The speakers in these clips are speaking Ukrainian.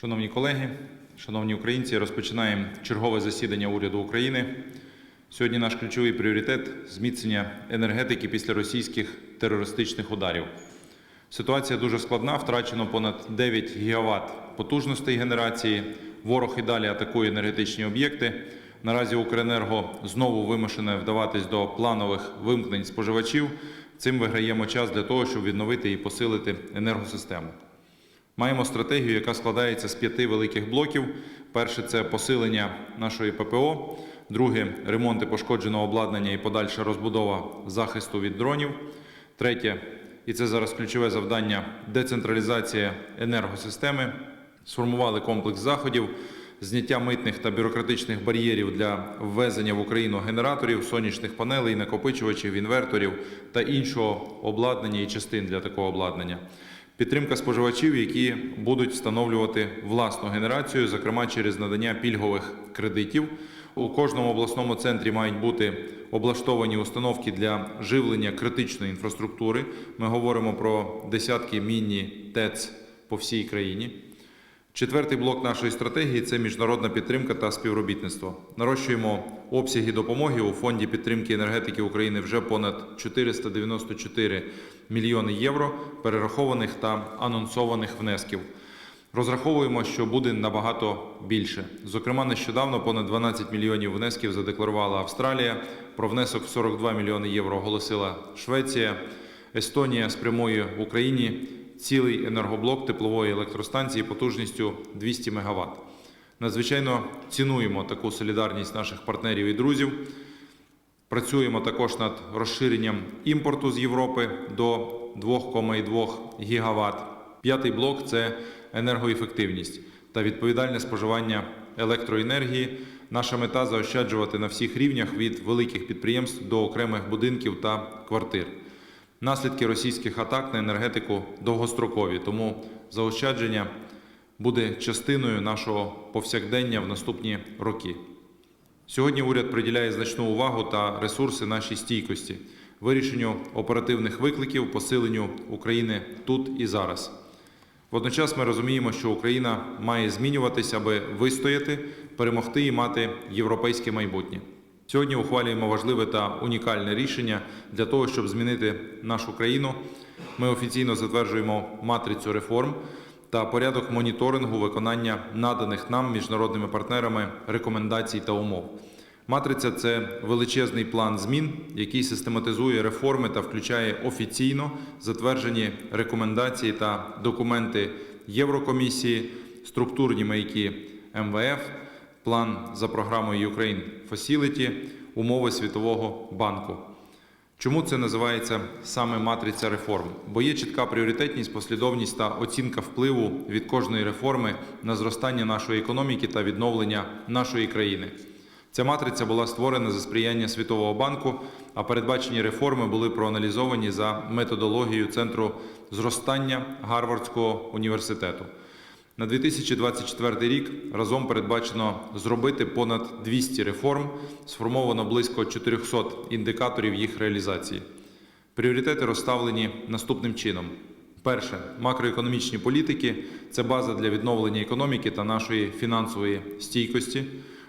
Шановні колеги, шановні українці, розпочинаємо чергове засідання уряду України. Сьогодні наш ключовий пріоритет зміцнення енергетики після російських терористичних ударів. Ситуація дуже складна. Втрачено понад 9 гігават потужностей генерації. Ворог і далі атакує енергетичні об'єкти. Наразі Укренерго знову вимушене вдаватись до планових вимкнень споживачів. Цим виграємо час для того, щоб відновити і посилити енергосистему. Маємо стратегію, яка складається з п'яти великих блоків. Перше це посилення нашої ППО, друге ремонти пошкодженого обладнання і подальша розбудова захисту від дронів. Третє, і це зараз ключове завдання децентралізація енергосистеми. Сформували комплекс заходів, зняття митних та бюрократичних бар'єрів для ввезення в Україну генераторів, сонячних панелей, накопичувачів, інверторів та іншого обладнання і частин для такого обладнання. Підтримка споживачів, які будуть встановлювати власну генерацію, зокрема через надання пільгових кредитів. У кожному обласному центрі мають бути облаштовані установки для живлення критичної інфраструктури. Ми говоримо про десятки міні-ТЕЦ по всій країні. Четвертий блок нашої стратегії це міжнародна підтримка та співробітництво. Нарощуємо обсяги допомоги у фонді підтримки енергетики України вже понад 494 мільйони євро перерахованих та анонсованих внесків. Розраховуємо, що буде набагато більше. Зокрема, нещодавно понад 12 мільйонів внесків задекларувала Австралія. Про внесок в 42 мільйони євро оголосила Швеція. Естонія спрямує в Україні цілий енергоблок теплової електростанції потужністю 200 МВт. Надзвичайно цінуємо таку солідарність наших партнерів і друзів. Працюємо також над розширенням імпорту з Європи до 2,2 гігават. П'ятий блок це енергоефективність та відповідальне споживання електроенергії. Наша мета заощаджувати на всіх рівнях від великих підприємств до окремих будинків та квартир. Наслідки російських атак на енергетику довгострокові, тому заощадження буде частиною нашого повсякдення в наступні роки. Сьогодні уряд приділяє значну увагу та ресурси нашій стійкості, вирішенню оперативних викликів, посиленню України тут і зараз. Водночас ми розуміємо, що Україна має змінюватися, аби вистояти, перемогти і мати європейське майбутнє. Сьогодні ухвалюємо важливе та унікальне рішення для того, щоб змінити нашу країну. Ми офіційно затверджуємо матрицю реформ та порядок моніторингу виконання наданих нам міжнародними партнерами рекомендацій та умов. Матриця це величезний план змін, який систематизує реформи та включає офіційно затверджені рекомендації та документи Єврокомісії, структурні маяки МВФ, план за програмою Ukraine Facility, умови Світового банку. Чому це називається саме матриця реформ? Бо є чітка пріоритетність, послідовність та оцінка впливу від кожної реформи на зростання нашої економіки та відновлення нашої країни. Ця матриця була створена за сприяння Світового банку, а передбачені реформи були проаналізовані за методологією Центру зростання Гарвардського університету. На 2024 рік разом передбачено зробити понад 200 реформ, сформовано близько 400 індикаторів їх реалізації. Пріоритети розставлені наступним чином: перше макроекономічні політики це база для відновлення економіки та нашої фінансової стійкості.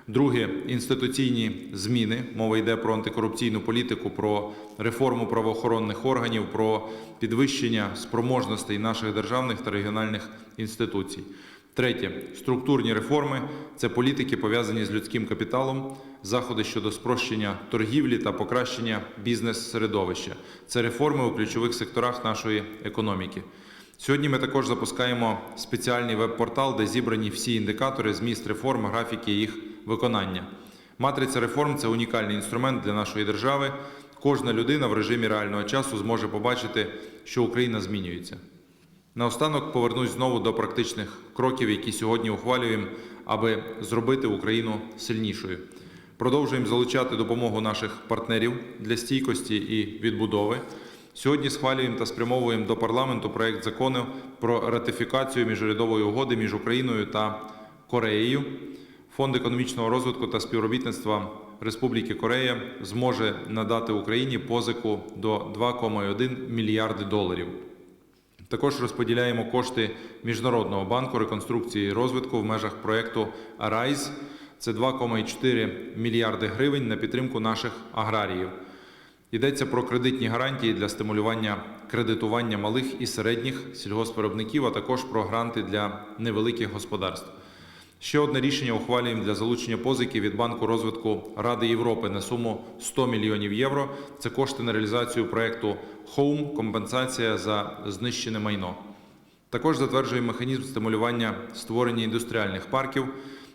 Друге інституційні зміни. Мова йде про антикорупційну політику, про реформу правоохоронних органів, про підвищення спроможностей наших державних та регіональних інституцій. Третє структурні реформи це політики пов'язані з людським капіталом, заходи щодо спрощення торгівлі та покращення бізнес-середовища. Це реформи у ключових секторах нашої економіки. Сьогодні ми також запускаємо спеціальний веб-портал, де зібрані всі індикатори, зміст реформ, графіки їх виконання. Матриця реформ це унікальний інструмент для нашої держави. Кожна людина в режимі реального часу зможе побачити, що Україна змінюється. Наостанок повернусь знову до практичних кроків, які сьогодні ухвалюємо, аби зробити Україну сильнішою. Продовжуємо залучати допомогу наших партнерів для стійкості і відбудови. Сьогодні схвалюємо та спрямовуємо до парламенту проект закону про ратифікацію міжурядової угоди між Україною та Кореєю. Фонд економічного розвитку та співробітництва Республіки Корея зможе надати Україні позику до 2,1 мільярди доларів. Також розподіляємо кошти Міжнародного банку реконструкції і розвитку в межах проєкту «Арайз». Це 2,4 мільярди гривень на підтримку наших аграріїв. Йдеться про кредитні гарантії для стимулювання кредитування малих і середніх сільгоспвиробників, а також про гранти для невеликих господарств. Ще одне рішення ухвалюємо для залучення позики від Банку розвитку Ради Європи на суму 100 мільйонів євро. Це кошти на реалізацію проекту Home – компенсація за знищене майно. Також затверджуємо механізм стимулювання створення індустріальних парків.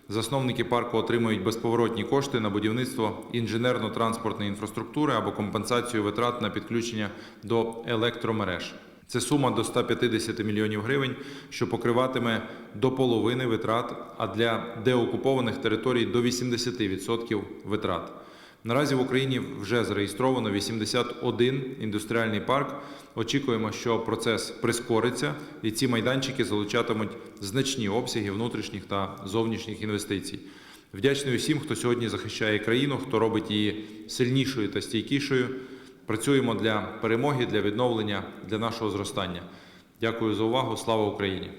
Засновники парку отримують безповоротні кошти на будівництво інженерно-транспортної інфраструктури або компенсацію витрат на підключення до електромереж. Це сума до 150 мільйонів гривень, що покриватиме до половини витрат, а для деокупованих територій до 80% витрат. Наразі в Україні вже зареєстровано 81 індустріальний парк. Очікуємо, що процес прискориться, і ці майданчики залучатимуть значні обсяги внутрішніх та зовнішніх інвестицій. Вдячний усім, хто сьогодні захищає країну, хто робить її сильнішою та стійкішою. Працюємо для перемоги, для відновлення, для нашого зростання. Дякую за увагу. Слава Україні!